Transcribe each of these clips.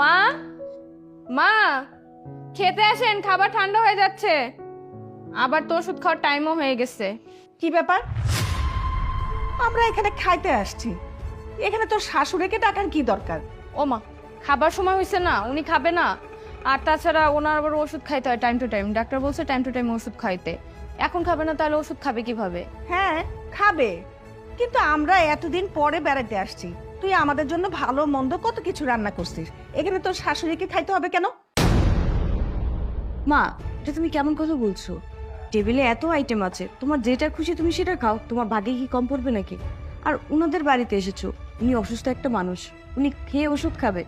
মা? মা খেতে আসেন খাবার ঠান্ডা হয়ে যাচ্ছে। আবার তো ওষুধ খাওয়ার টাইমও হয়ে গেছে। কি ব্যাপার? আমরা এখানে খাইতে আসছি। এখানে তোর শাশুড়িকে ডাকার কি দরকার? ও মা খাবার সময় হয়েছে না উনি খাবে না। আর তাছাড়া ওনার আবার ওষুধ খাইতে হয় টাইম টু টাইম ডাক্তার বলছে টাইম টু টাইম ওষুধ খাইতে। এখন খাবে না তাহলে ওষুধ খাবে কীভাবে? হ্যাঁ খাবে। কিন্তু আমরা এতদিন পরে বেড়াতে আসছি। তুই আমাদের জন্য ভালো মন্দ কত কিছু রান্না করছিস? এখানে তোর শাশুড়িকে খাইতে হবে কেন? মা এটা তুমি কেমন কথা বলছো? টেবিলে এত আইটেম আছে তোমার যেটা খুশি তুমি সেটা খাও তোমার ভাগে কি কম পড়বে নাকি? আর ওনাদের বাড়িতে এসেছ উনি অসুস্থ একটা মানুষ উনি খেয়ে ওষুধ খাবে।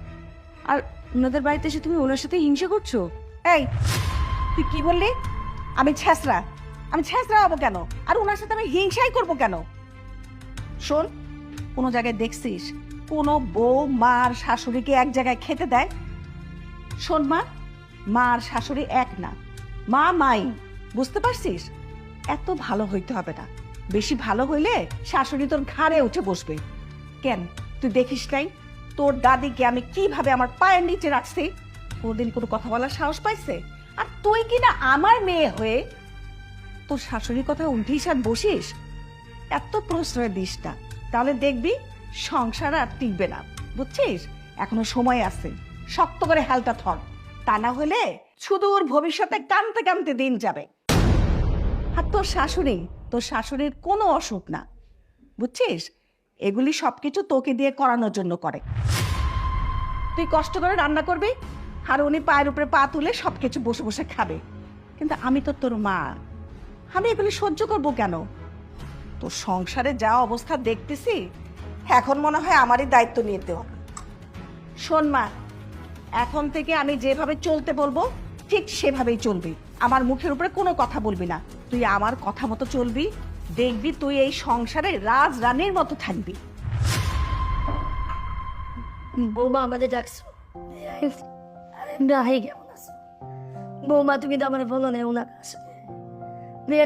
আর ওনাদের বাড়িতে এসে তুমি ওনার সাথে হিংসা করছ? এই তুই কি বললি? আমি ছেঁচড়া আমি ছেঁচড়া হব কেন? আর ওনার সাথে আমি হিংসাই করব কেন? শোন কোনো জায়গায় দেখছিস কোনো বউ মার শাশুড়িকে এক জায়গায় খেতে দেয়? শোন মা, মার শাশুড়ি এক না, মা মাই, বুঝতে পারছিস? এত ভালো হইতে হবে না। বেশি ভালো হইলে শাশুড়ি তোর ঘাড়ে উঠে বসবে। কেন, তুই দেখিস নাই? তোর দাদিকে আমি কীভাবে আমার পায়ের নিচে রাখছি? কোনোদিন কোনো কথা বলার সাহস পাইছে? আর তুই কি না আমার মেয়ে হয়ে তোর শাশুড়ির কথা উল্টেই সার বসিস? এত প্রশ্রয় দিস না। তাহলে দেখবি সংসার আর টিকবে না, বুঝছিস? এখনও সময় আছে। শক্ত করে হালটা থর তা না হলে সুদূর ভবিষ্যতে কানতে কানতে দিন যাবে। আর তোর শাশুড়ি, তোর শাশুড়ির কোনো অসুখ না, বুঝছিস? এগুলি সব কিছু তোকে দিয়ে করানোর জন্য করে। তুই কষ্ট করে রান্না করবি, আর উনি পায়ের উপরে পা তুলে সব কিছু বসে বসে খাবে। কিন্তু আমি তো তোর মা। আমি এগুলি সহ্য করব কেন? তোর সংসারে যা অবস্থা দেখতেছি এখন মনে হয় আমারই দায়িত্ব নিতে হবে। শোন মা এখন থেকে আমি যেভাবে চলতে বলব ঠিক সেভাবেই চলবি। আমার মুখের উপরে কোনো কথা বলবি না। তুই আমার কথা মতো চলবি দেখবি তুই এই সংসারে রাজ রানীর মতো থাকবি। বৌমা আমাদের ডাকছো? রাহি কেমন আছে? বৌমা তুমি তো আমার বলো না ওনার কাছে।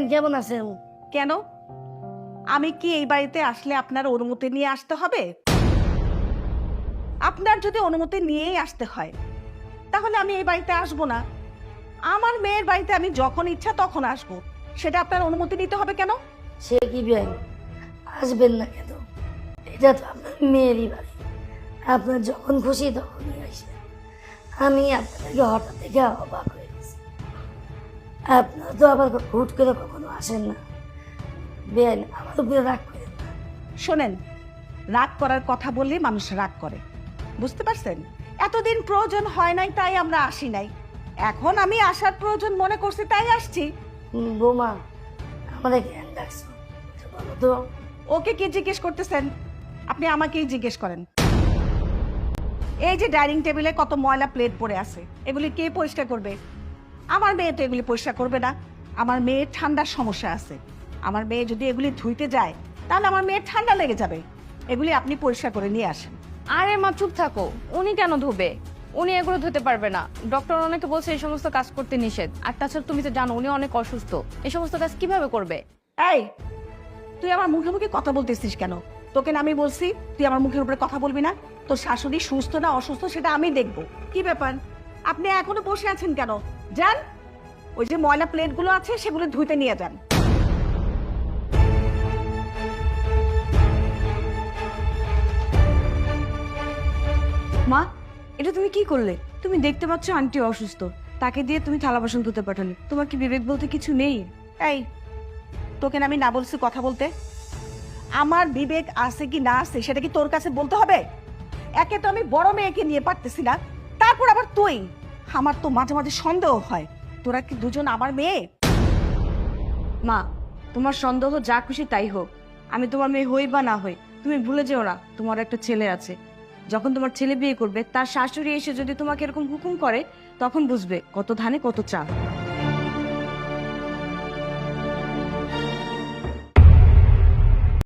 কেমন আছেন? কেন? আমি কি এই বাড়িতে আসলে আপনার অনুমতি নিয়ে আসতে হবে? আপনার যদি অনুমতি নিয়েই আসতে হয়, তাহলে আমি এই বাড়িতে আসব না। আমার মেয়ের বাড়িতে আমি যখন ইচ্ছা তখন আসব। সেটা আপনার অনুমতি নিতে হবে কেন? সে কি বিয়ান আসবেন না কেন? এটা তো আপনার মেয়েরই বাড়ি। আপনার যখন খুশি তখনই আসেন আমি আপনাদেরকে হঠাৎ থেকে অবাক হয়ে গেছি। আপনার তো আবার হুট করে কখনো আসেন না। বেন আমার উপরে রাগ করেন না শোনেন রাগ করার কথা বললে মানুষ রাগ করে। বুঝতে পারছেন? এতদিন প্রয়োজন হয় নাই তাই আমরা আসি নাই। এখন আমি আসার প্রয়োজন মনে করছি তাই আসছি। বৌমা আমাদের ডাকছো বলো তো। ওকে কি জিজ্ঞেস করতেছেন? আপনি আমাকেই জিজ্ঞেস করেন। এই যে ডাইনিং টেবিলে কত ময়লা প্লেট পড়ে আছে এগুলি কে পরিষ্কার করবে? আমার মেয়ে তো এগুলি পরিষ্কার করবে না। আমার মেয়ের ঠান্ডার সমস্যা আছে। আমার মেয়ে যদি এগুলি ধুইতে যায় তাহলে আমার মেয়ের ঠান্ডা লেগে যাবে। এগুলি আপনি পরিষ্কার করে নিয়ে আসেন। আরে মা চুপ থাকো। উনি কেন ধোবে? উনি এগুলো ধুতে পারবে না। ডক্টর ওনাকে বলছে এই সমস্ত কাজ করতে নিষেধ। আর তাছাড়া তুমি তো জানো উনি অনেক অসুস্থ। এই সমস্ত কাজ কীভাবে করবে? এই তুই আমার মুখে মুখে কথা বলতেছিস কেন? তোকে না আমি বলছি তুই আমার মুখের উপরে কথা বলবি না। তোর শাশুড়ি সুস্থ না অসুস্থ সেটা আমি দেখব। কি ব্যাপার? আপনি এখনও বসে আছেন কেন? যান ওই যে ময়লা প্লেটগুলো আছে সেগুলো ধুইতে নিয়ে যান। মা এটা তুমি কি করলে? তুমি দেখতে পাচ্ছ আন্টি অসুস্থ। তাকে দিয়ে তুমি থালা বাসন ধুতে পাঠালে। তোমার কি বিবেক বলতে কিছু নেই? এই তোকে না আমি না বলছি কথা বলতে? আমার বিবেক আছে কি না আছে সেটা কি তোর কাছে বলতে হবে? একে তো আমি বড় মেয়েকে নিয়ে পারতেছি না তারপর আবার তুই? আমার তো মাঝে মাঝে সন্দেহ হয়। তোরা কি দুজন আমার মেয়ে? মা তোমার সন্দেহ যা খুশি তাই হোক। আমি তোমার মেয়ে হই বা না হই তুমি ভুলে যেও না তোমার একটা ছেলে আছে। যখন তোমার ছেলে বিয়ে করবে, তার শাশুড়ি এসে যদি তোমাকে এরকম হুকুম করে, তখন বুঝবে কত ধানে কত চাল।